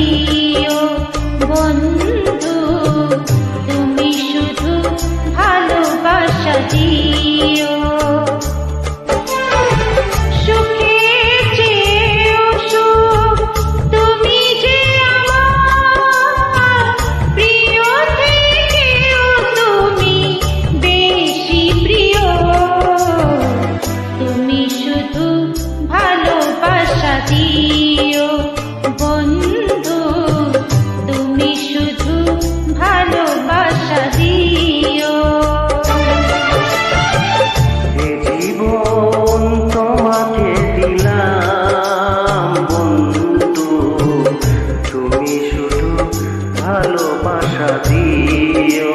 You. ভালোবাসা দিও।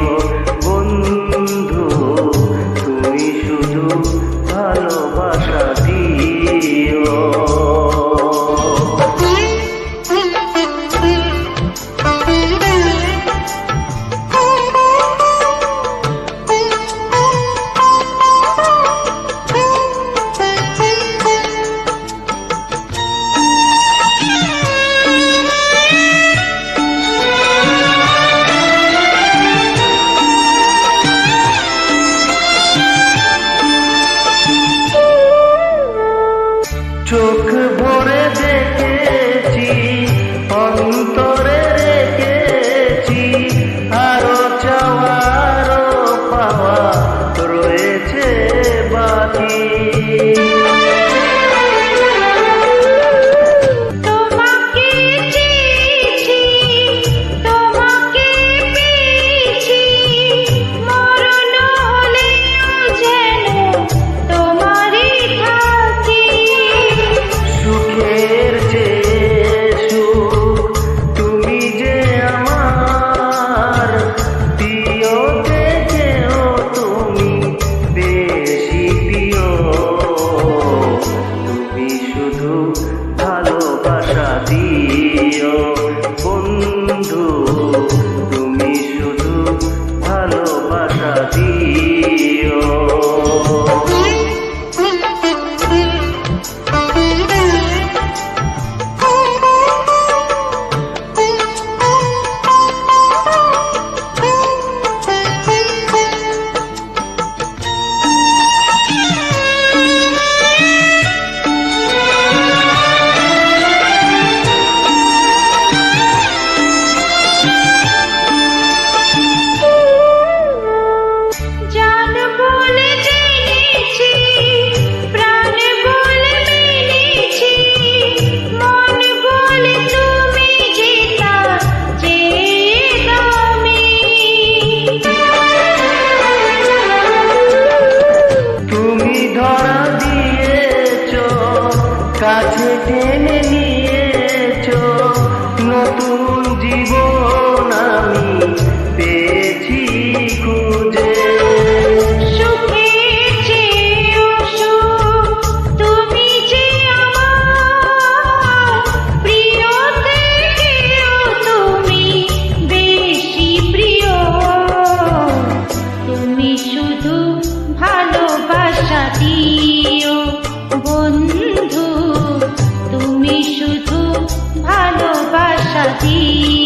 চোখ ভরে যে ha দিয়েছ কাছে টেনে নিয়ে ती